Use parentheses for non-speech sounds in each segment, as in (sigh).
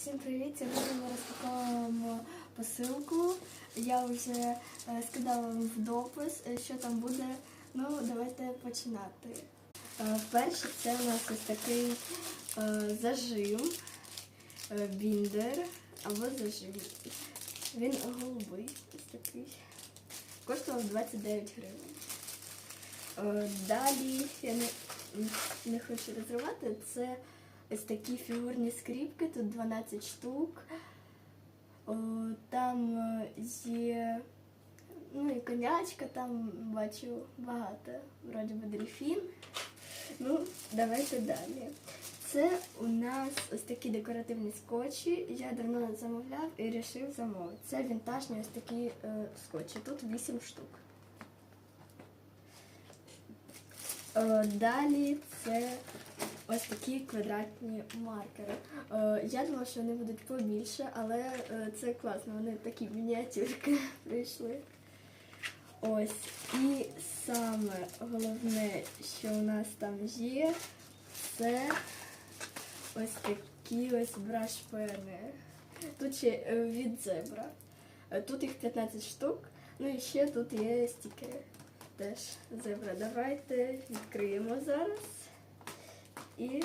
Всім привіт! Сьогодні ми розпаковуємо посилку. Я вже е, скидала вам в допис, е, що там буде. Ну, давайте починати. Е, Перше це у нас ось такий зажим, біндер або зажим. Він голубий, ось такий. Коштував 29 гривень. Далі я не, не хочу розривати. Це ось такі фігурні скріпки, тут 12 штук. Там е, є ну, і конячка, там бачу багато, вроді би дельфін. Ну, давайте далі. Це у нас ось такі декоративні скотчі. Я давно замовляв і вирішив замовити. Це вінтажні ось такі е, скотчі. Тут 8 штук. Е, Далі це ось такі квадратні маркери. Е, Я думала, що вони будуть побільше, але е, це класно, вони такі мініатюрки (laughs) прийшли. Ось. І саме головне, що у нас там є, це ось такі ось брашпени. Тут ще е, від зебра. Тут їх 15 штук. Ну і ще тут є стікери. Теж зебра. Давайте відкриємо зараз. І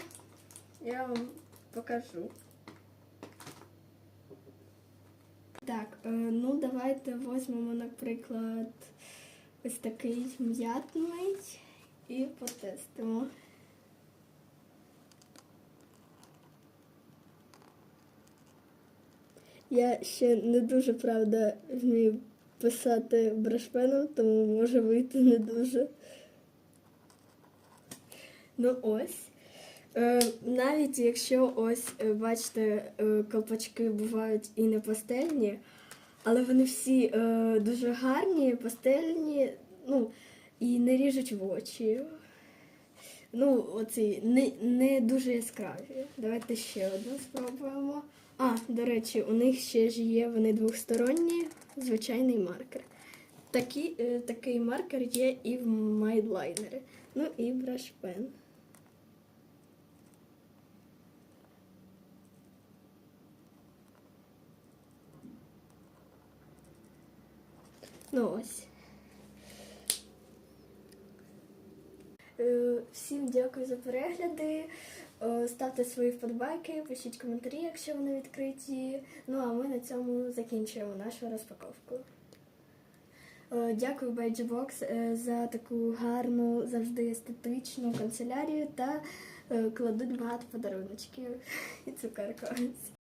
я вам покажу. Так, е, ну давайте візьмемо, наприклад, ось такий м'ятний і потестимо. Я ще не дуже правда вмію писати брошпеном, тому може вийти не дуже. Ну ось. Е, навіть якщо ось, е, бачите, е, колпачки бувають і не пастельні, але вони всі дуже гарні, пастельні, ну, і не ріжуть в очі. Ну, оці не, не дуже яскраві. Давайте ще одну спробуємо. А, до речі, у них ще ж є вони двохсторонні, звичайний маркер. Такі, такий маркер є і в майдлайнері. Ну і брашпен. Ну ось. Е, Всім дякую за перегляди. Е, Ставте свої вподобайки, пишіть коментарі, якщо вони відкриті. Ну а ми на цьому закінчуємо нашу розпаковку. Е, Дякую е, за таку гарну, завжди естетичну канцелярію та кладуть багато подаруночків і цукерок.